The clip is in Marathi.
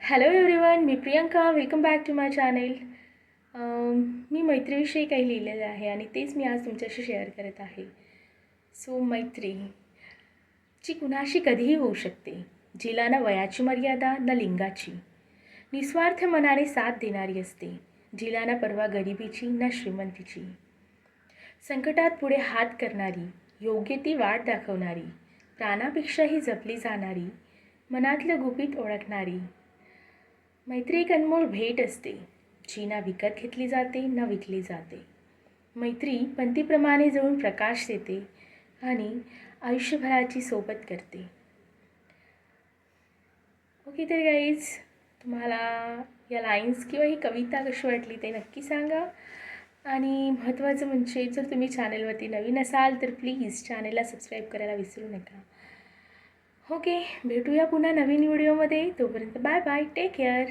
Hello everyone me Priyanka. Welcome back to my channel मी मैत्रीविषयी काही लिहिलेलं आहे आणि तेच मी आज तुमच्याशी शेअर करत आहे. सो मैत्री जी कुणाशी कधीही होऊ शकते. जिला ना वयाची मर्यादा ना लिंगाची. निस्वार्थ मनाने साथ देणारी असते. जिला ना परवा गरिबीची ना श्रीमंतीची. संकटात पुढे हात करणारी योग्य ती वाट दाखवणारी प्राणापेक्षाही जपली जाणारी मनातलं गुपित ओळखणारी मैत्री एक अनमोल भेट असते. जी ना विकत घेतली जाते ना विकली जाते. मैत्री पंथीप्रमाणे जळून प्रकाश देते आणि आयुष्यभराची सोबत करते. ओके तर गाईज तुम्हाला या लाईन्स किंवा ही कविता कशी वाटली ते नक्की सांगा. आणि महत्त्वाचं म्हणजे जर तुम्ही चॅनलवरती नवीन असाल तर प्लीज चॅनलला सबस्क्राईब करायला विसरू नका. ओके भेटूया पुन्हा नवीन व्हिडिओमध्ये. तोपर्यंत बाय बाय टेक केअर